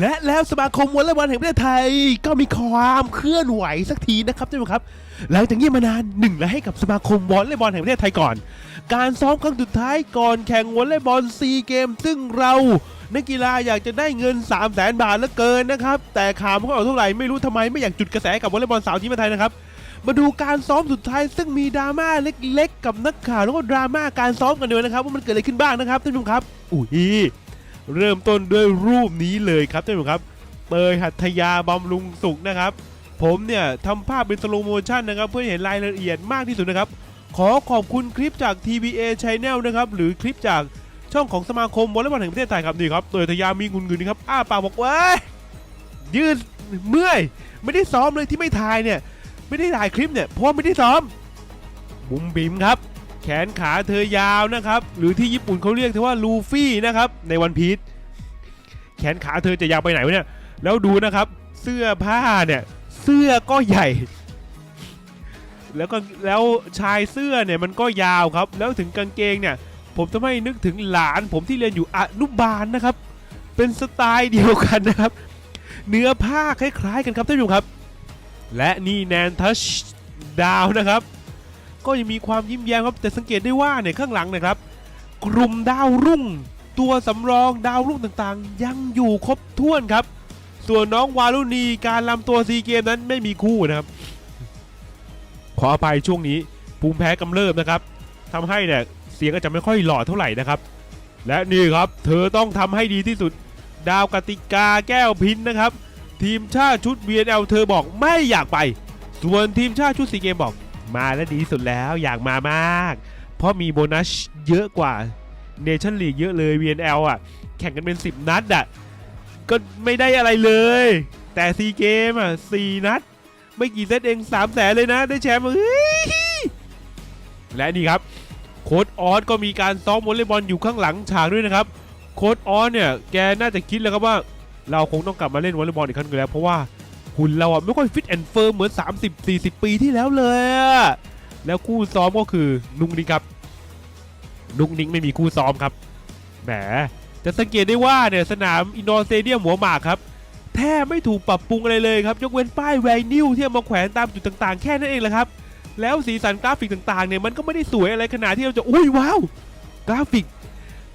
และแล้วสมาคมวอลเลย์บอลแห่งประเทศไทย ก็มีความเคลื่อนไหวสักทีนะครับท่านผู้ชมครับ หลังจากเงียบมานานหนึ่งและให้กับสมาคมวอลเลย์บอลแห่งประเทศไทยก่อน การซ้อมครั้งสุดท้ายก่อนแข่งวอลเลย์บอลซีเกม ซึ่งเรานักกีฬาอยากจะได้เงิน 3 0 0แสนบาทเหลือเกินนะครับ แต่ข่าวมันก็ออกเท่าไหร่ไม่รู้ทำไมไม่อยากจุดกระแสกับวอลเลย์บอลสาวทีมไทยนะครับมาดูการซ้อมสุดท้ายซึ่งมีดราม่าเล็ก ๆ กับนักข่าวแล้วก็ดราม่าการซ้อมกันด้วยนะครับว่ามันเกิดอะไรขึ้นบ้างนะครับท่านผู้ชมครับอุ้ย เริ่มต้นด้วยรูปนี้เลยครับท่านผู้ชมครับเตยหัตยาบำรุงสุขนะครับ ผมเนี่ยทำภาพเป็นสโลโมชันนะครับ เพื่อเห็นรายละเอียดมากที่สุดนะครับ ขอขอบคุณคลิปจาก TBA Channel นะครับ หรือคลิปจากช่องของสมาคมวอลเลย์บอลแห่งประเทศไทยครับนี่ครับเตยหัตยามีงุนงุนนะครับอ้าปากบอกว่ายืดเมื่อย ไม่ได้ซ้อมเลยที่ไม่ถ่ายเนี่ย ไม่ได้ถ่ายคลิปเนี่ยเพราะว่าไม่ได้ซ้อมบุ๋มบิมครับ แขนขาเธอยาวนะครับ หรือที่ญี่ปุ่นเขาเรียกเธอว่าลูฟี่นะครับในวันพีชแขนขาเธอจะยาวไปไหนวะเนี่ยแล้วดูนะครับ เสื้อผ้าเนี่ยเสื้อก็ใหญ่ แล้วก็แล้วชายเสื้อเนี่ยมันก็ยาวครับ แล้วถึงกางเกงเนี่ย ผมทำให้นึกถึงหลาน ผมที่เรียนอยู่อนุบาลนะครับ เป็นสไตล์เดียวกันนะครับ เนื้อผ้าคล้ายๆกันครับท่านผู้ชมครับ และนี่แนนทัชดาวนะครับ ก็ยังมีความยิ้มแย้มครับแต่สังเกตได้ว่าเนี่ยข้างหลังนะครับ กลุ่มดาวรุ่ง ตัวสำรองดาวรุ่งต่างๆ ยังอยู่ครบถ้วนครับ ส่วนน้องวารุณีการลำตัวซีเกมนั้นไม่มีคู่นะครับ ขออภัยช่วงนี้ภูมิแพ้กำเริบนะครับทำให้เนี่ยเสียงก็จะไม่ค่อยหล่อเท่าไหร่นะครับ และนี่ครับเธอต้องทำให้ดีที่สุดดาวกติกาแก้วพินนะครับ ทีมชาติชุด BNL เธอบอกไม่อยากไป ส่วนทีมชาติชุดซีเกมบอก มาแล้วดีที่สุดแล้วอยากมามาก เพราะมีโบนัสเยอะกว่าเนชั่นลีกเยอะเลย BNL อะ แข่งกันเป็น 10 นัดอะ ก็ไม่ได้อะไรเลย แต่ซีเกมอะ4นัด ไม่กี่เซตเอง3 0 0แสนเลยนะ ได้แชมป์เฮ้ยและนี่ครับ โค้ดออสก็มีการซ้อมวอลเลย์บอลอยู่ข้างหลังฉากด้วยนะครับ โค้ดออสเนี่ย แกน่าจะคิดแล้วครับว่า เราคงต้องกลับมาเล่นวอลเลย์บอลอีกครั้งหนึ่งแล้ว เพราะว่า หุ่นเราอะไม่ค่อยฟิตแอนด์เฟิร์มเหมือน 30-40 ปีที่แล้วเลยแล้วคู่ซ้อมก็คือนุงนิงครับ นุงนิงไม่มีคู่ซ้อมครับแหมจะสังเกตได้ว่าเนี่ยสนามอินดอร์สเตเดียมหัวหมากครับแทบไม่ถูกปรับปรุงอะไรเลยครับ ยกเว้นป้ายไวนิวที่มาแขวนตามจุดต่างๆ แค่นั้นเองแหละครับ แล้วสีสันกราฟิกต่างๆเนี่ยมันก็ไม่ได้สวยอะไรขนาดที่เราจะอุ้ยว้าวกราฟิก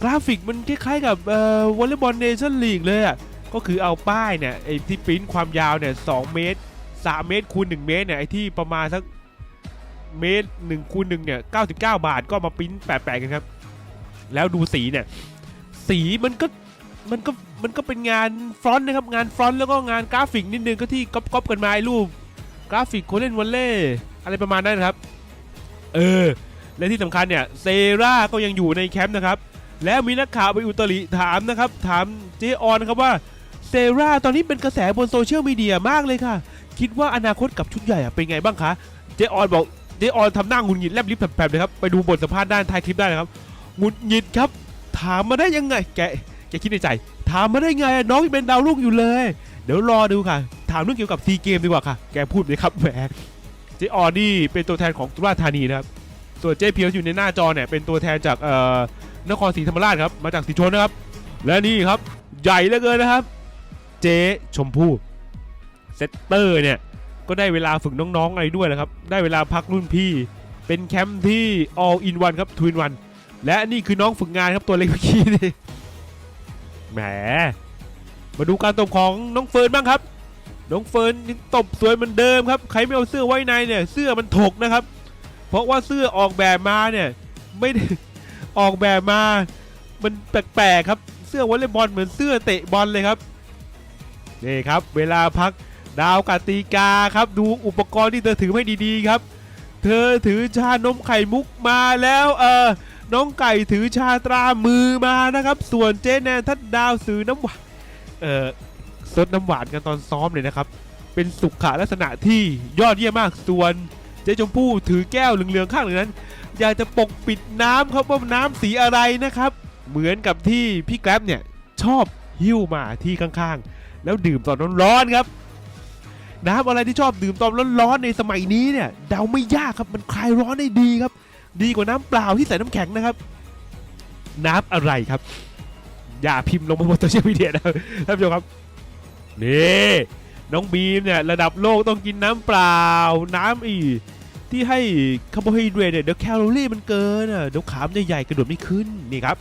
กราฟิกมันคล้ายๆกับเอ่อวอลเลย์บอลเนชั่นลีกเลยอะ ก็คือเอาป้ายเนี่ยไอ้ที่ปริ้นความยาวเนี่ยสเมตร3เมตรคูณ1เมตรเนี่ยไอ้ที่ประมาณสักเมตร1คูณ1เนี่ย99 บาทก็มาปริ้นแปะๆกันครับ แล้วดูสีเนี่ย สีมันก็มันก็มันก็เป็นงานฟรอนต์นะครับ งานฟรอนต์แล้วก็งานกราฟิกนิดนึงก็ที่ก๊อปๆกันมาไอ้รูปกราฟิกคนเล่นวอลเล่อะไรประมาณนั้นครับ เออ และที่สำคัญเนี่ยเซราก็ยังอยู่ในแคมป์นะครับ แล้วมีนักข่าวไปอุตริถามนะครับ ถามเจออนครับว่า เซราตอนนี้เป็นกระแสบนโซเชียลมีเดียมากเลยค่ะ คิดว่าอนาคตกับชุดใหญ่เป็นไงบ้างคะ เจออนบอกเจออนทำหน้าหงุดหงิดแลบลิ้นแผ่บๆเลยครับ ไปดูบทสัมภาษณ์ด้านท้ายคลิปได้นะครับหงุดหงิดครับ ถามมาได้ยังไง แก แกคิดในใจ ถามมาได้ไง น้องยังเป็นดาวรุ่งอยู่เลย เดี๋ยวรอดูค่ะ ถามเรื่องเกี่ยวกับซีเกมดีกว่าค่ะ แกพูดเลยครับแหม เจออนนี่เป็นตัวแทนของสุราธานีนะครับ ส่วนเจเพียวอยู่ในหน้าจอเนี่ยเป็นตัวแทนจากเอ่อนครศรีธรรมราชครับ มาจากสีชนนะครับ และนี่ครับ ใหญ่เหลือเกินนะครับ เจ๊ชมพู่เซตเตอร์เนี่ยก็ได้เวลาฝึกน้องๆอะไรด้วยนะครับ ได้เวลาพักรุ่นพี่ เป็นแคมป์ที่ all in one ครับ twin one และนี่คือน้องฝึกงานครับตัวเล็กเมื่อกี้นี่แหม มาดูการตบของน้องเฟิร์นบ้างครับ น้องเฟิร์นยังตบสวยเหมือนเดิมครับ ใครไม่เอาเสื้อไว้ในเนี่ย เสื้อมันถกนะครับ เพราะว่าเสื้อออกแบบมาเนี่ยไม่ได้ออกแบบมา มันแปลกๆครับ เสื้อวอลเลย์บอลเหมือนเสื้อเตะบอลเลยครับ นี่ครับ เวลาพักดาวกติกาครับ ดูอุปกรณ์ที่เธอถือให้ดีๆครับ เธอถือชานมไข่มุกมาแล้วเออน้องไก่ถือชาตรามือมานะครับ ส่วนเจแนนทัดดาวซื้อน้ำหวานเออซดน้ำหวานกันตอนซ้อมเลยนะครับ เป็นสุขลักษณะที่ยอดเยี่ยมมากส่วนเจ๊ชมพู่ถือแก้วเหลืองๆข้างหนึ่งนั้น อยากจะปกปิดน้ำครับว่าน้ำสีอะไรนะครับ เหมือนกับที่พี่แกร็บเนี่ยชอบหิ้วมาที่ข้างๆ แล้วดื่มตอนร้อนๆครับ น้ำอะไรที่ชอบดื่มตอนร้อนๆในสมัยนี้เนี่ยเดาไม่ยากครับมันคลายร้อนได้ดีครับ ดีกว่าน้ำเปล่าที่ใส่น้ำแข็งนะครับ น้ำอะไรครับ อย่าพิมพ์ลงบนโซเชียลมีเดียนะครับท่านผู้ชมครับนี่น้องบีมเนี่ยระดับโลกต้องกินน้ำเปล่า น้ำอีที่ให้คาร์โบไฮเดรตเนี่ยเดี๋ยวแคลอรี่มันเกินอะเดี๋ยวขามจะใหญ่กระโดดไม่ขึ้นนี่ครับ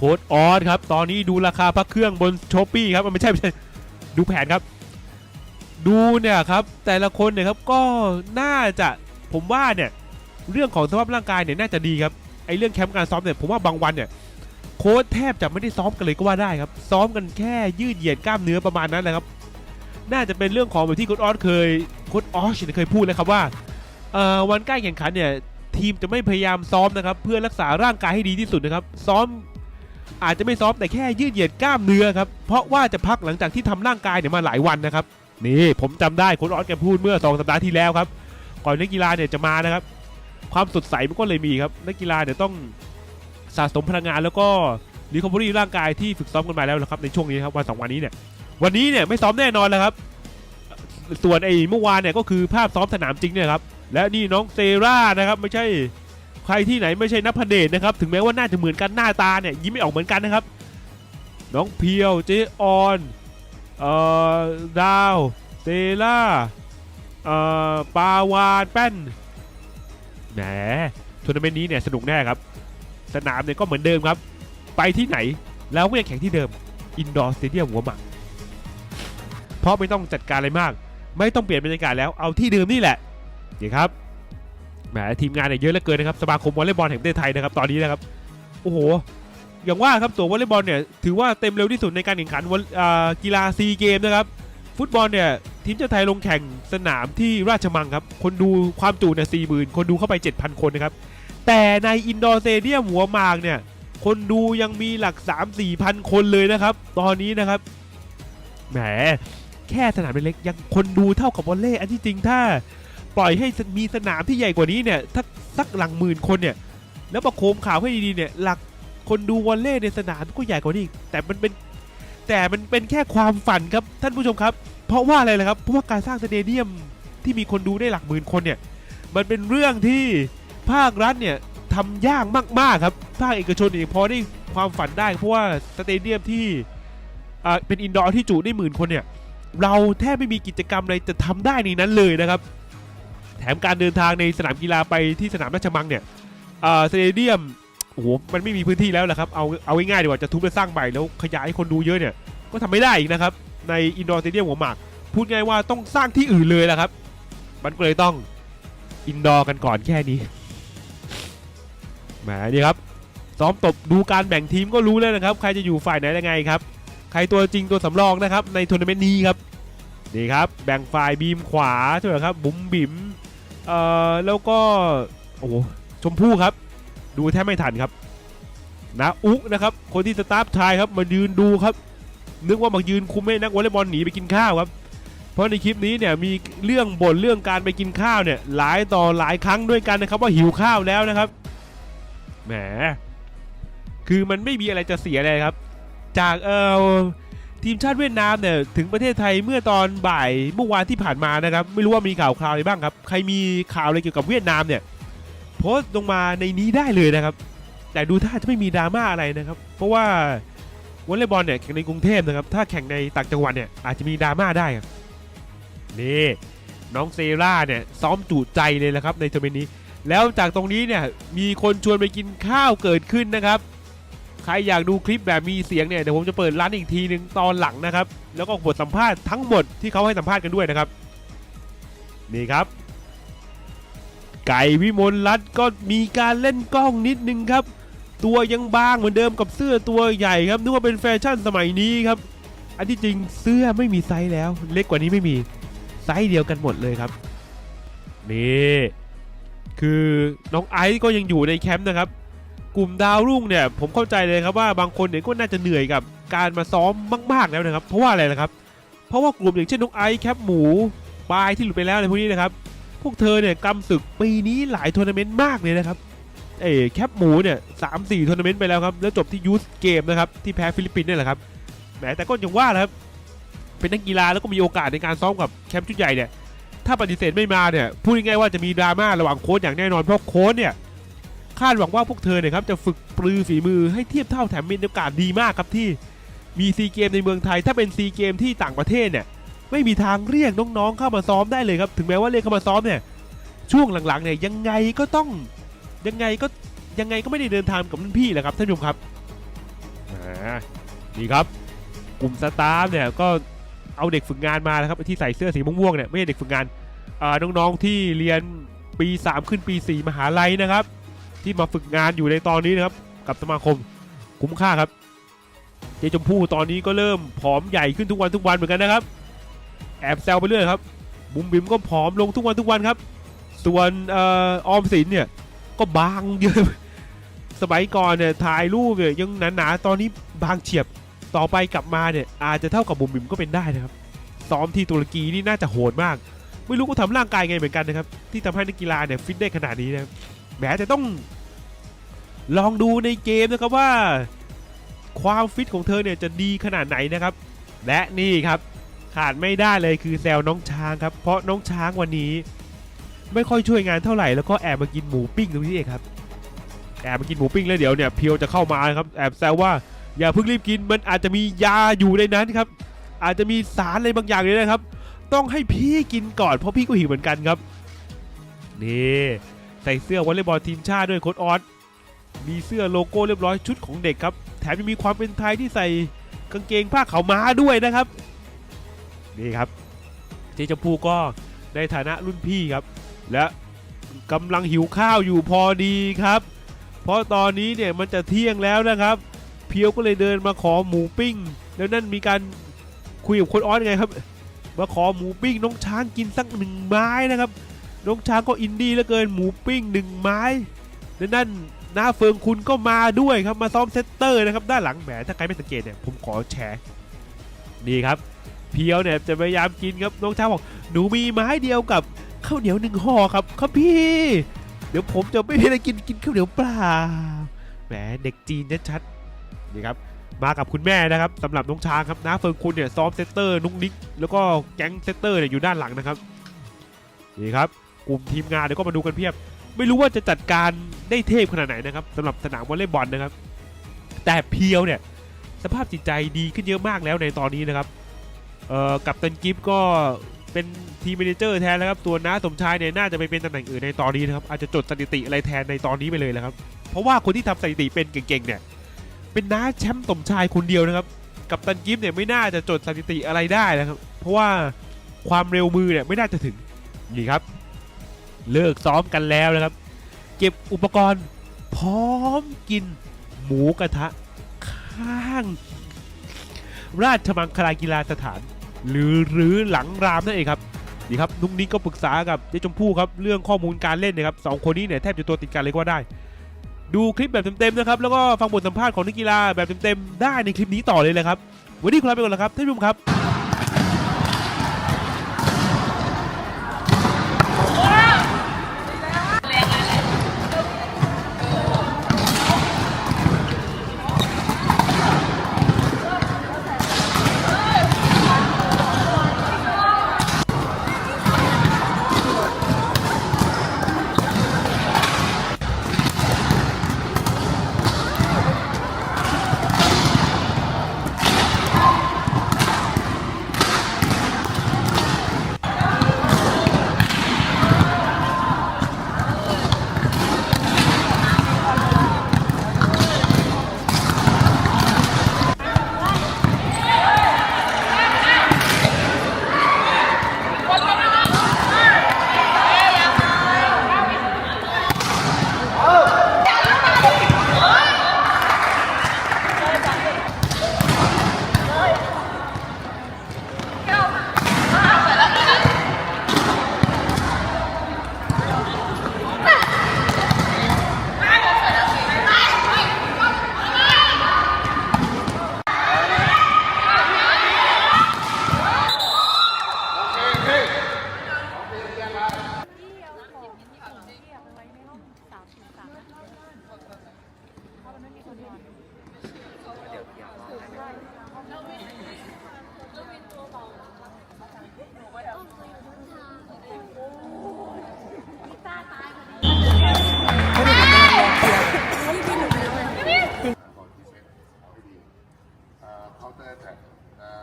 โค้ดออสครับ ตอนนี้ดูราคาพักเครื่องบนช้อปปี้ครับมันไม่ใช่ไม่ใช่ดูแผนครับ ดูเนี่ยครับ แต่ละคนเนี่ยครับก็น่าจะผมว่าเนี่ยเรื่องของสภาพร่างกายเนี่ยน่าจะดีครับไอเรื่องแคมป์การซ้อมเนี่ยผมว่าบางวันเนี่ยโค้ชแทบจะไม่ได้ซ้อมกันเลยก็ว่าได้ครับ ซ้อมกันแค่ยืดเหยียดกล้ามเนื้อประมาณนั้นแหละครับ น่าจะเป็นเรื่องของแบบที่โค้ชออสเคยโค้ชออสเนี่ยเคยพูดเลยครับว่าอ่อวันใกล้แข่งขันเนี่ยทีมจะไม่พยายามซ้อมนะครับ เพื่อรักษาร่างกายให้ดีที่สุดนะครับ ซ้อม อาจจะไม่ซ้อมแต่แค่ยืดเหยียดกล้ามเนื้อครับ เพราะว่าจะพักหลังจากที่ทำร่างกายเนี่ยมาหลายวันนะครับ นี่ผมจำได้โค้ชออสแกพูดเมื่อสองสัปดาห์ที่แล้วครับ ก่อนนักกีฬาเนี่ยจะมานะครับ ความสดใสมันก็เลยมีครับ นักกีฬาเนี่ยต้องสะสมพลังงานแล้วก็รีคอมบรี่ร่างกายที่ฝึกซ้อมกันมาแล้วนะครับในช่วงนี้ครับวันสองวันนี้เนี่ย วันนี้เนี่ยไม่ซ้อมแน่นอนแล้วครับ ส่วนไอ้เมื่อวานเนี่ยก็คือภาพซ้อมสนามจริงเนี่ยครับ และนี่น้องเซรานะครับไม่ใช่ ใครที่ไหนไม่ใช่นับพเดชนะครับ ถึงแม้ว่าน่าจะเหมือนกันหน้าตาเนี่ยยิ้มไม่ออกเหมือนกันนะครับ น้องเพียวเจออนเอ่อดาวเซล่าเอ่อปาวานแป้นแหมทัวร์นาเมนต์นี้เนี่ยสนุกแน่ครับ สนามเนี่ยก็เหมือนเดิมครับ ไปที่ไหนแล้วก็ยังแข่งที่เดิมอินดอร์สเตเดียมหัวหมากเพราะไม่ต้องจัดการอะไรมาก ไม่ต้องเปลี่ยนบรรยากาศแล้วเอาที่เดิมนี่แหละนี่ครับ แหมทีมงานเนี่ยเยอะเหลือเกินนะครับสมาคมวอลเลย์บอลแห่งประเทศไทยนะครับตอนนี้นะครับโอ้โหอย่างว่าครับตัววอลเลย์บอลเนี่ยถือว่าเต็มเร็วที่สุดในการแข่งขันวอกีฬาซีเกมนะครับฟุตบอลเนี่ยทีมชาติไทยลงแข่งสนามที่ราชมังครับคนดูความจุเนี่ยสี่หมื่นคนดูเข้าไป 7,000 คนนะครับแต่ในอินดอร์สเตเดียมหัวหมากเนี่ยคนดูยังมีหลัก 3 4พันคนเลยนะครับ ตอนนี้นะครับแหมแค่สนามเล็กยังคนดูเท่ากับวอลเล่อันที่จริงถ้า ปล่อยให้มีสนามที่ใหญ่กว่านี้เนี่ยถ้าสักหลังหมื่นคนเนี่ย แล้วประโคมข่าวให้ดีๆเนี่ยหลักคนดูวอลเล่ในสนามก็ใหญ่กว่านี้แต่มันเป็นแต่มันเป็นแค่ความฝันครับท่านผู้ชมครับ เพราะว่าอะไรล่ะครับเพราะว่าการสร้างสเตเดียมที่มีคนดูได้หลักหมื่นคนเนี่ยมันเป็นเรื่องที่ภาครัฐเนี่ยทำยากมากๆครับภาคเอกชนเองพอได้ความฝันได้เพราะว่าสเตเดียมที่เป็นอินดอร์ที่จุได้หมื่นคนเนี่ยเราแทบไม่มีกิจกรรมอะไรจะทำได้ในนั้นเลยนะครับ มการเดินทางในสนามกีฬาไปที่สนามราชมังเนี่ยอ่าสเตเดียมโอ้โหมันไม่มีพื้นที่แล้วแหละครับเอาเอาง่ายๆดีกว่าจะทุบและสร้างใหม่แล้วขยายให้คนดูเยอะเนี่ยก็ทำไม่ได้อีกนะครับในอินดอร์สเตเดียมหัวหมาก พูดง่ายว่าต้องสร้างที่อื่นเลยแหละครับ มันก็เลยต้องอินดอร์กันก่อนแค่นี้แหมนี่ครับซ้อมตบดูการแบ่งทีมก็รู้แล้วนะครับ ใครจะอยู่ฝ่ายไหนยังไงครับ ใครตัวจริงตัวสำรองนะครับในทัวร์นาเมนต์นี้ครับนี่ครับแบ่งฝ่ายบีมขวาใช่ไหมครับบุ๋มบิ๋ม เอ่อแล้วก็โอ้โหชมพู่ครับ ดูแทบไม่ทันครับนะอุกนะครับ คนที่สตาฟชายครับมายืนดูครับ นึกว่ามายืนคุมให้นักวอลเลย์บอลหนีไปกินข้าวครับ เพราะในคลิปนี้เนี่ยมีเรื่องบ่นเรื่องการไปกินข้าวเนี่ยหลายต่อหลายครั้งด้วยกันนะครับว่าหิวข้าวแล้วนะครับแหมคือมันไม่มีอะไรจะเสียเลยครับ จากเอ่อ ทีมชาติเวียดนามเนี่ยถึงประเทศไทยเมื่อตอนบ่ายเมื่อวานที่ผ่านมานะครับ ไม่รู้ว่ามีข่าวคราวอะไรบ้างครับ ใครมีข่าวอะไรเกี่ยวกับเวียดนามเนี่ยโพสต์ลงมาในนี้ได้เลยนะครับ แต่ดูท่าจะไม่มีดราม่าอะไรนะครับ เพราะว่าวอลเลย์บอลเนี่ยแข่งในกรุงเทพนะครับ ถ้าแข่งในต่างจังหวัดเนี่ยอาจจะมีดราม่าได้ครับนี่น้องเซราเนี่ยซ้อมจูดใจเลยนะครับในทัวร์นาเมนต์นี้ แล้วจากตรงนี้เนี่ยมีคนชวนไปกินข้าวเกิดขึ้นนะครับ ใครอยากดูคลิปแบบมีเสียงเนี่ยเดี๋ยวผมจะเปิดร้านอีกทีหนึ่งตอนหลังนะครับ แล้วก็บทสัมภาษณ์ทั้งหมดที่เขาให้สัมภาษณ์กันด้วยนะครับ นี่ครับ ไก่วิมลรัตน์ก็มีการเล่นกล้องนิดนึงครับ ตัวยังบางเหมือนเดิมกับเสื้อตัวใหญ่ครับนึกว่าเป็นแฟชั่นสมัยนี้ครับ อันที่จริงเสื้อไม่มีไซส์แล้ว เล็กกว่านี้ไม่มีไซส์เดียวกันหมดเลยครับนี่คือน้องไอซ์ก็ยังอยู่ในแคมป์นะครับ กลุ่มดาวรุ่งเนี่ยผมเข้าใจเลยครับว่าบางคนเนี่ยก็น่าจะเหนื่อยกับการมาซ้อมมากๆแล้วนะครับ เพราะว่าอะไรนะครับ เพราะว่ากลุ่มอย่างเช่นน้องไอซ์แคปหมูปลายที่หลุดไปแล้วอะไรพวกนี้นะครับ พวกเธอเนี่ยกำศึกปีนี้หลายทัวร์นาเมนต์มากเลยนะครับเอ้แคปหมูเนี่ยสามสี่ทัวร์นาเมนต์ไปแล้วครับแล้วจบที่ยูสเกมนะครับที่แพ้ฟิลิปปินส์เนี่ยแหละครับแหมแต่ก็ยังว่าแหละครับเป็นนักกีฬาแล้วก็มีโอกาสในการซ้อมกับแคมป์ชุดใหญ่เนี่ยถ้าปฏิเสธไม่มาเนี่ยพูดง่ายๆว่าจะมีดราม่าระหว่างโค้ชอย่างแน่นอนเพราะโค้ชเนี่ย คาดหวังว่าพวกเธอเนี่ยครับจะฝึกปรือฝีมือให้เทียบเท่าแถมมีโอกาสดีมากครับที่มีซีเกมในเมืองไทย ถ้าเป็นซีเกมที่ต่างประเทศเนี่ยไม่มีทางเรียกน้องๆเข้ามาซ้อมได้เลยครับ ถึงแม้ว่าเรียกเข้ามาซ้อมเนี่ยช่วงหลังๆเนี่ยยังไงก็ต้องยังไงก็ยังไงก็ไม่ได้เดินทางกับรุ่นพี่แหละครับท่านผู้ชมครับอ่านี่ครับกลุ่มสตาฟเนี่ยก็เอาเด็กฝึกงานมานะครับที่ใส่เสื้อสีม่วงๆเนี่ยไม่ใช่เด็กฝึกงานอ่าน้องๆที่เรียนปี 3 ขึ้นปี 4 มหาลัยนะครับ ที่มาฝึกงานอยู่ในตอนนี้นะครับกับสมาคมคุ้มค่าครับ เจชมพู่ตอนนี้ก็เริ่มผอมใหญ่ขึ้นทุกวันทุกวันเหมือนกันนะครับ แอบแซวไปเรื่อยครับบุ๋มบิมก็ผอมลงทุกวันทุกวันครับ ส่วนออออมสินเนี่ยก็บางเยอะสมัยก่อนเนี่ยถ่ายรูปเนี่ยยังหนาๆตอนนี้บางเฉียบต่อไปกลับมาเนี่ยอาจจะเท่ากับบุ๋มบิ๋มก็เป็นได้นะครับซ้อมที่ตุรกีนี่น่าจะโหดมาก ไม่รู้ก็ทำร่างกายไงเหมือนกันนะครับ ที่ทำให้นักกีฬาเนี่ยฟิตได้ขนาดนี้นะครับแหมแต่ต้อง ลองดูในเกมนะครับว่า ความฟิตของเธอเนี่ยจะดีขนาดไหนนะครับ และนี่ครับขาดไม่ได้เลยคือแซวน้องช้างครับ เพราะน้องช้างวันนี้ ไม่ค่อยช่วยงานเท่าไหร่แล้วก็แอบมากินหมูปิ้งตรงนี้เองครับแอบมากินหมูปิ้งแล้วเดี๋ยวเนี่ยเพียวจะเข้ามาครับแอบแซวว่าอย่าเพิ่งรีบกินมันอาจจะมียาอยู่ในนั้นครับ อาจจะมีสารอะไรบางอย่างเลยนะครับ ต้องให้พี่กินก่อนเพราะพี่ก็หิวเหมือนกันครับนี่ใส่เสื้อวอลเลย์บอลทีมชาติด้วยโค้ดออส มีเสื้อโลโก้เรียบร้อยชุดของเด็กครับ แถมยังมีความเป็นไทยที่ใส่กางเกงผ้าขาวม้าด้วยนะครับ นี่ครับ เจชมพูก็ในฐานะรุ่นพี่ครับ และกำลังหิวข้าวอยู่พอดีครับ เพราะตอนนี้เนี่ยมันจะเที่ยงแล้วนะครับ เพียวก็เลยเดินมาขอหมูปิ้ง แล้วนั่นมีการคุยกับคนออสไงครับ มาขอหมูปิ้งน้องช้างกินสักหนึ่งไม้นะครับ น้องช้างก็อินดี้เหลือเกินหมูปิ้งหนึ่งไม้และนั่น น้าเฟิงคุณก็มาด้วยครับมาซ้อมเซตเตอร์นะครับด้านหลังแหมถ้าใครไม่สังเกตเนี่ยผมขอแชร์นี่ครับเพียวเนี่ยจะพยายามกินครับน้องชาบอกหนูมีไม้เดียวกับข้าวเหนียวหนึ่งห่อครับครับพี่ เดี๋ยวผมจะไม่มีอะไรกินกินข้าวเหนียวเปล่าแหมเด็กจีนชัดๆนี่ครับมากับคุณแม่นะครับสำหรับน้องช้างครับน้าเฟิงคุณเนี่ยซ้อมเซตเตอร์นุ๊กนิกแล้วก็แก๊งเซตเตอร์เนี่ยอยู่ด้านหลังนะครับนี่ครับกลุ่มทีมงานเดี๋ยวก็มาดูกันเพียบ ไม่รู้ว่าจะจัดการได้เทพขนาดไหนนะครับสำหรับสนามวอลเลย์บอลนะครับ แต่เพียวเนี่ยสภาพจิตใจดีขึ้นเยอะมากแล้วในตอนนี้นะครับเอ่อกับตันกิฟก็เป็นทีมเมนเจอร์แทนแล้วครับตัวน้าสมชายเนี่ยน่าจะไปเป็นตำแหน่งอื่นในตอนนี้นะครับอาจจะจดสถิติอะไรแทนในตอนนี้ไปเลยแล้วครับ เพราะว่าคนที่ทำสถิติเป็นเก่งๆเนี่ยเป็นน้าแชมป์สมชายคนเดียวนะครับ กับตันกิฟเนี่ยไม่น่าจะจดสถิติอะไรได้นะครับ เพราะว่าความเร็วมือเนี่ยไม่น่าจะถึงนี่ครับ เลิกซ้อมกันแล้วนะครับ เก็บอุปกรณ์พร้อมกินหมูกระทะ ข้าง ราชมังคลากีฬาสถาน หรือหรือหลังรามนั่นเองครับนี่ครับนุ้งนิ้งก็ปรึกษากับเจ๊ชมพู่ครับเรื่องข้อมูลการเล่นนะครับสองคนนี้เนี่ยแทบจะตัวติดกันเลยก็ว่าได้ ดูคลิปแบบเต็มๆนะครับแล้วก็ฟังบทสัมภาษณ์ของนักกีฬาแบบเต็มๆได้ในคลิปนี้ต่อเลยเลยครับวันนี้ขอลาไปก่อนแล้วครับท่านผู้ชมครับ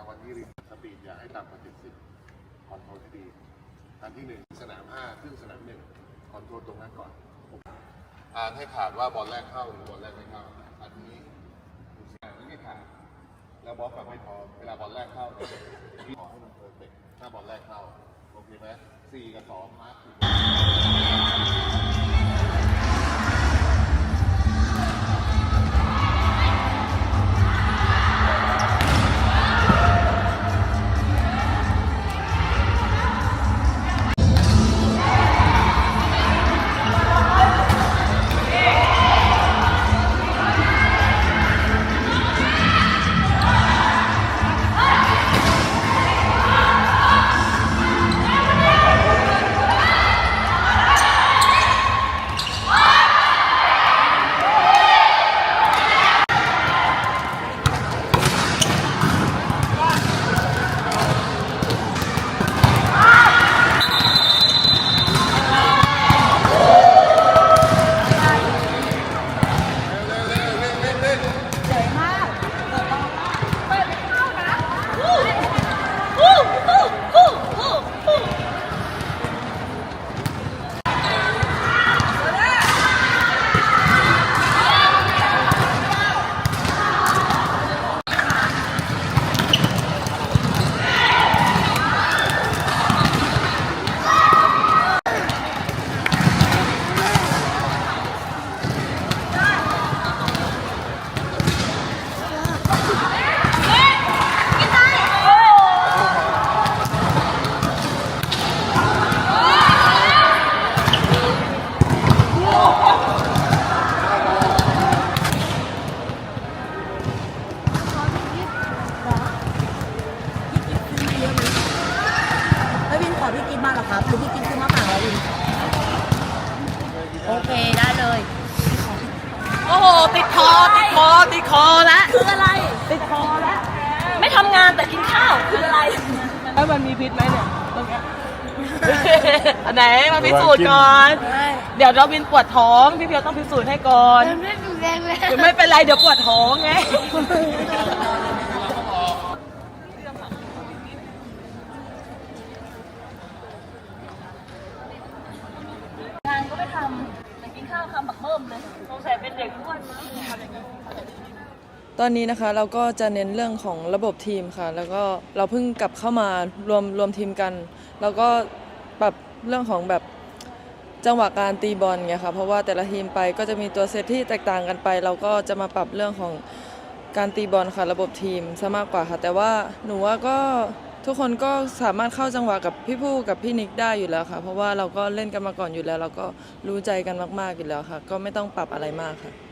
วันที่รีดสปีดอย่าให้ต่ำกว่า 70 คอนโทรลให้ดีอันที่หนึ่งสนามห้าซึ่งสนามหนึ่งคอนโทรลตรงนั้นก่อนอ่านให้ขาดว่าบอลแรกเข้าหรือบอลแรกไม่เข้า อันนี้ดูสิอ่านไม่ขาด แล้วบล็อกแบบไม่พอ เวลาบอลแรกเข้าเนี่ยขอให้มันเพอร์เฟกถ้าบอลแรกเข้า โอเคไหมสี่กับสองมาร์ค งานแต่กินข้าวคืออะไร แล้วมันมีพิษไหมเนี่ยตรงเนี้ยอันไหนมาพิสูจน์ก่อน เดี๋ยวเราวินปวดท้องพี่เพียวต้องพิสูจน์ให้ก่อนไม่ดูแรงเลยเดี๋ยวไม่เป็นไรเดี๋ยวปวดท้องไงงานก็ไม่ทำแต่กินข้าวคำบักเบิ่มเลยสงสัยเป็นเด็กอ้วนมั้งทำอย่างนี้ ตอนนี้นะคะเราก็จะเน้นเรื่องของระบบทีมค่ะ แล้วก็เราเพิ่งกลับเข้ามารวมรวมทีมกัน แล้วก็ปรับเรื่องของแบบจังหวะการตีบอลไงค่ะเพราะว่าแต่ละทีมไปก็จะมีตัวเซตที่แตกต่างกันไป เราก็จะมาปรับเรื่องของการตีบอลค่ะ ระบบทีมซะมากกว่าค่ะ แต่ว่าหนูว่าก็ทุกคนก็สามารถเข้าจังหวะกับพี่ผู้กับพี่นิกได้อยู่แล้วค่ะ เพราะว่าเราก็เล่นกันมาก่อนอยู่แล้ว เราก็รู้ใจกันมากๆอยู่แล้วค่ะ ก็ไม่ต้องปรับอะไรมากค่ะ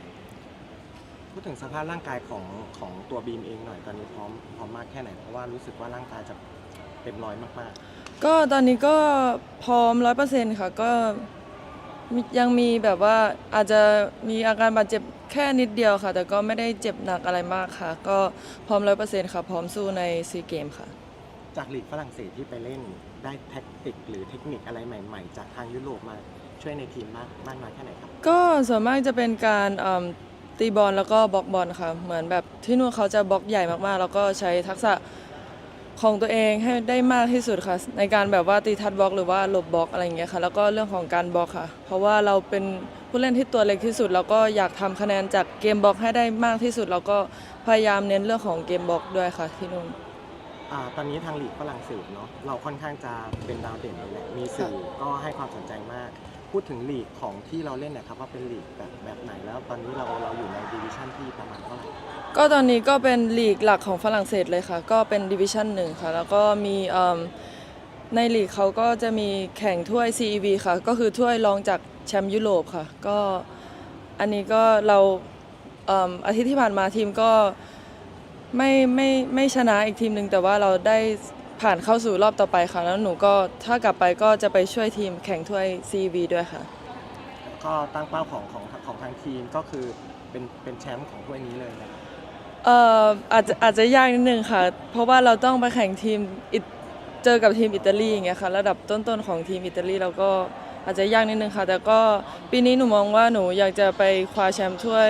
พูดถึงสภาพร่างกายของของตัวบีมเองหน่อยตอนนี้พร้อมพร้อมมากแค่ไหนเพราะว่ารู้สึกว่าร่างกายจะเต็มร้อยมากก็ตอนนี้ก็พร้อมร้อยเปอร์เซ็นต์ค่ะก็มียังมีแบบว่าอาจจะมีอาการบาดเจ็บแค่นิดเดียวค่ะ แต่ก็ไม่ได้เจ็บหนักอะไรมากค่ะ ก็พร้อมร้อยเปอร์เซ็นต์ค่ะ พร้อมสู้ในซีเกมค่ะ ๆ จากลีกฝรั่งเศสที่ไปเล่นได้แท็กติกหรือเทคนิคอะไรใหม่ ๆ จากทางยุโรปมาช่วยในทีมมากมากน้อยแค่ไหนครับ ก็ส่วนมากจะเป็นการเอิ่ม ตีบอลแล้วก็บล็อกบอลค่ะ เหมือนแบบที่นู่นเขาจะบล็อกใหญ่มากๆ แล้วก็ใช้ทักษะของตัวเองให้ได้มากที่สุดค่ะ ในการแบบว่าตีทัดบล็อกหรือว่าหลบบล็อกอะไรอย่างเงี้ยค่ะ แล้วก็เรื่องของการบล็อกค่ะ เพราะว่าเราเป็นผู้เล่นที่ตัวเล็กที่สุด แล้วก็อยากทำคะแนนจากเกมบล็อกให้ได้มากที่สุด แล้วก็พยายามเน้นเรื่องของเกมบล็อกด้วยค่ะที่นู่นอ่าตอนนี้ทางลีกฝรั่งเศสเนาะเราค่อนข้างจะเป็นดาวเด่นเลยแหละมีสื่อก็ให้ความสนใจมาก พูดถึงลีกของที่เราเล่นเนะครับว่าเป็นลีกแบบแบบไหนแล้วตอนนี้เราเราอยู่ในดิวิชั่นที่ประมาณเท่าไหร่ก็ตอนนี้ก็เป็นลีกหลักของฝรั่งเศสเลยค่ะ ก็เป็นดิวิชั่นหนึ่งค่ะ แล้วก็มีเอิ่มในลีกเขาก็จะมีแข่งถ้วย CEV ค่ะ ก็คือถ้วยรองจากแชมป์ยุโรปค่ะ ก็อันนี้ก็เราเอิ่มอาทิตย์ที่ผ่านมาทีมก็ไม่ไม่ไม่ชนะอีกทีมหนึ่งแต่ว่าเราได้ ผ่านเข้าสู่รอบต่อไปค่ะ แล้วหนูก็ถ้ากลับไปก็จะไปช่วยทีมแข่งถ้วย CEV ด้วยค่ะ ก็ตั้งเป้าของของของทางทีมก็คือเป็นเป็นแชมป์ของถ้วยนี้เลยนะครับเอ่ออาจจะอาจจะยากนิดนึงค่ะ เพราะว่าเราต้องไปแข่งทีมอิตเจอกับทีมอิตาลีอย่างเงี้ยค่ะ ระดับต้นๆของทีมอิตาลีเราก็อาจจะยากนิดนึงค่ะ แต่ก็ปีนี้หนูมองว่าหนูอยากจะไปคว้าแชมป์ถ้วย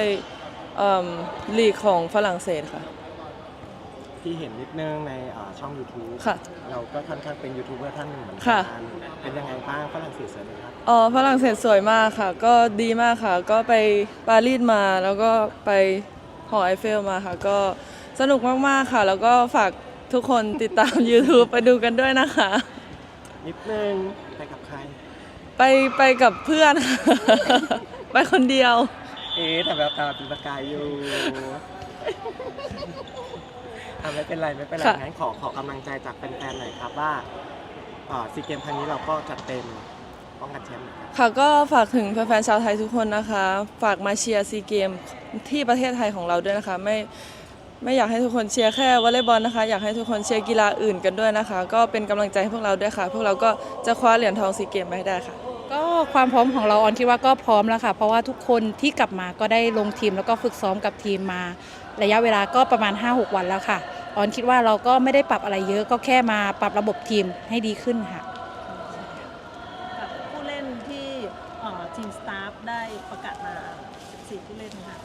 เอิ่มลีกของฝรั่งเศสค่ะ ที่เห็นนิดนึงในเอ่อช่อง YouTube ค่ะ เราก็ค่อนข้างเป็นยูทูบเบอร์ท่านหนึ่งเหมือนกัค่ะ เป็นยังไงบ้างฝรั่งเศสสวยไหมครับอ๋อฝรั่งเศสสวยมากค่ะ ก็ดีมากค่ะ ก็ไปปารีสมา แล้วก็ไปหอไอเฟลมาค่ะ ก็สนุกมากๆค่ะ แล้วก็ฝากทุกคนติดตาม YouTube ไปดูกันด้วยนะคะ นิดนึงไปกับใคร ไปไปกับเพื่อน ไปคนเดียว เอ๊ะแต่แววตาเป็นประกายอยู่ อะไม่เป็นไรไม่เป็นไรค่ะ งั้นขอขอกำลังใจจากแฟนๆหน่อยครับว่าซีเกมครั้งนี้เราก็จัดเต็มป้องกันแชมป์นะครับค่ะก็ฝากถึงแฟนๆชาวไทยทุกคนนะคะ ฝากมาเชียร์ซีเกมที่ประเทศไทยของเราด้วยนะคะ ไม่ไม่อยากให้ทุกคนเชียร์แค่วอลเลย์บอลนะคะ อยากให้ทุกคนเชียร์กีฬาอื่นกันด้วยนะคะ ก็เป็นกำลังใจให้พวกเราด้วยค่ะ พวกเราก็จะคว้าเหรียญทองซีเกมไปให้ได้ค่ะ ก็ความพร้อมของเราออนคิดว่าก็พร้อมแล้วค่ะ เพราะว่าทุกคนที่กลับมาก็ได้ลงทีมแล้วก็ฝึกซ้อมกับทีมมา ระยะเวลาก็ประมาณ 5-6 วันแล้วค่ะ ออนคิดว่าเราก็ไม่ได้ปรับอะไรเยอะก็แค่มาปรับระบบทีมให้ดีขึ้นค่ะ กับผู้เล่นที่เอ่อทีมสตาฟได้ประกาศมาสี่ผู้เล่นนะคะ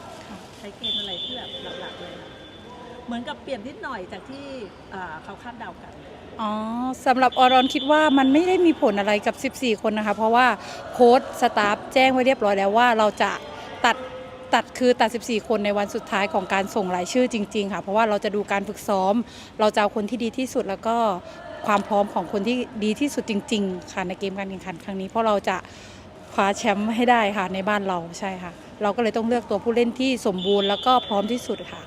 ใช้เกณฑ์อะไรที่แบบหลักๆเลยค่ะเหมือนกับเปลี่ยนนิดหน่อยจากที่เอ่อเขาคาดเดากัน อ๋อสำหรับออนออนคิดว่ามันไม่ได้มีผลอะไรกับ 14 คนนะคะ เพราะว่าโค้ชสตาฟแจ้งไว้เรียบร้อยแล้วว่าเราจะตัด ตัดคือตัด 14 คนในวันสุดท้ายของการส่งรายชื่อจริง ๆ ค่ะ เพราะว่าเราจะดูการฝึกซ้อม เราจะเอาคนที่ดีที่สุดแล้วก็ความพร้อมของคนที่ดีที่สุดจริง ๆ ค่ะในเกมการแข่งขันครั้งนี้ เพราะเราจะคว้าแชมป์ให้ได้ค่ะในบ้านเราใช่ค่ะ เราก็เลยต้องเลือกตัวผู้เล่นที่สมบูรณ์แล้วก็พร้อมที่สุดค่ะ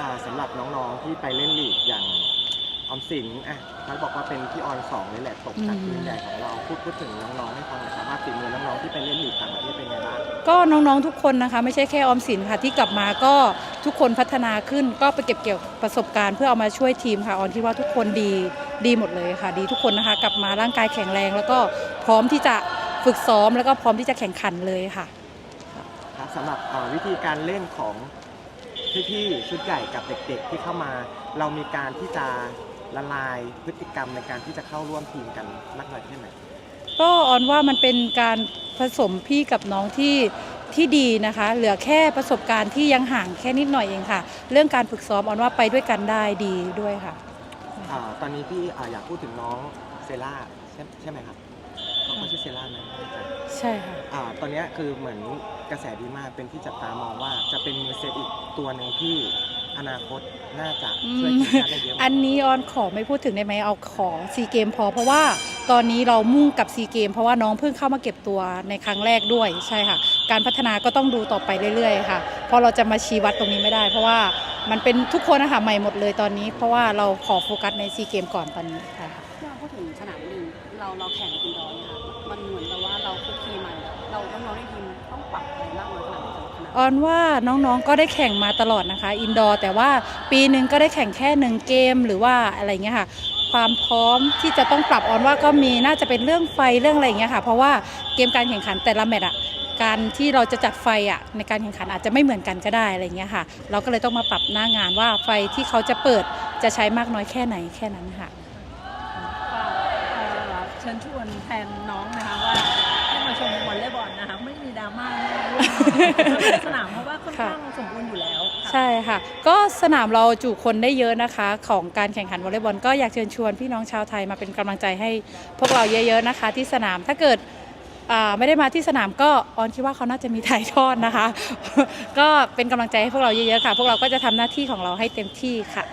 อ่าสำหรับน้องๆที่ไปเล่นลีกอย่าง ออมสินอะเขาบอกว่าเป็นที่ออนสองนี่แหละตกจากอืมทีมใหญ่ของเราพูดพูดถึงน้องๆให้ฟังหน่อยครับว่าฝีมือน้องๆที่ไปเล่นลีกต่างประเทศเป็นไงบ้างก็น้องๆทุกคนนะคะไม่ใช่แค่ออมสินค่ะที่กลับมาก็ทุกคนพัฒนาขึ้นก็ไปเก็บเกี่ยวประสบการณ์เพื่อเอามาช่วยทีมค่ะออนคิดว่าทุกคนดีดีหมดเลยค่ะ ดีทุกคนนะคะ กลับมาร่างกายแข็งแรง แล้วก็พร้อมที่จะฝึกซ้อมแล้วก็พร้อมที่จะแข่งขันเลยค่ะครับสำหรับอ่าวิธีการเล่นของพี่ๆชุดใหญ่กับเด็ก ๆ ที่เข้ามา เรามีการที่จะ ละลายพฤติกรรมในการที่จะเข้าร่วมทีมกันมากน้อยแค่ไหนก็ออนว่ามันเป็นการผสมพี่กับน้องที่ที่ดีนะคะ เหลือแค่ประสบการณ์ที่ยังห่างแค่นิดหน่อยเองค่ะ เรื่องการฝึกซ้อมออนว่าไปด้วยกันได้ดีด้วยค่ะอ่าตอนนี้พี่อ่าอยากพูดถึงน้องเซล่าใช่ใช่ไหมครับเขาชื่อเซล่าไหมไม่แน่ใจใช่ค่ะอ่าตอนเนี้ยคือเหมือนกระแสดีมากเป็นที่จับตามองว่าจะเป็นมือเซตอีกตัวหนึ่งที่ อนาคตน่าจะช่วยทีมชาติได้เยอะมากอันนี้ออนขอไม่พูดถึงได้ไหมเอาขอซีเกมพอ เพราะว่าตอนนี้เรามุ่งกับซีเกมเพราะว่าน้องเพิ่งเข้ามาเก็บตัวในครั้งแรกด้วยใช่ค่ะ การพัฒนาก็ต้องดูต่อไปเรื่อยๆค่ะ เพราะเราจะมาชี้วัดตรงนี้ไม่ได้ เพราะว่ามันเป็นทุกคนนะคะใหม่หมดเลยตอนนี้ เพราะว่าเราขอโฟกัสในซีเกมก่อนตอนนี้ค่ะถ้าพูดถึงสนามบินเราเราแข่ง ออนว่าน้องๆก็ได้แข่งมาตลอดนะคะ อินดอร์แต่ว่าปีหนึ่งก็ได้แข่งแค่หนึ่งเกมหรือว่าอะไรเงี้ยค่ะ ความพร้อมที่จะต้องปรับออนว่าก็มีน่าจะเป็นเรื่องไฟเรื่องอะไรเงี้ยค่ะ เพราะว่าเกมการแข่งขันแต่ละแมตช์อะการที่เราจะจัดไฟอะในการแข่งขันอาจจะไม่เหมือนกันก็ได้อะไรเงี้ยค่ะ เราก็เลยต้องมาปรับหน้างานว่าไฟที่เขาจะเปิดจะใช้มากน้อยแค่ไหนแค่นั้นค่ะ เชิญชวนแทนน้อง สนามเพราะว่าค่อนข้างสมบูรณ์อยู่แล้วใช่ค่ะ ก็สนามเราจุคนได้เยอะนะคะ ของการแข่งขันวอลเลย์บอลก็อยากเชิญชวนพี่น้องชาวไทยมาเป็นกำลังใจให้พวกเราเยอะๆนะคะ ที่สนามถ้าเกิดไม่ได้มาที่สนามก็ออนคิดว่าเขาน่าจะมีถ่ายทอดนะคะ ก็เป็นกำลังใจให้พวกเราเยอะๆค่ะ พวกเราก็จะทำหน้าที่ของเราให้เต็มที่ค่ะ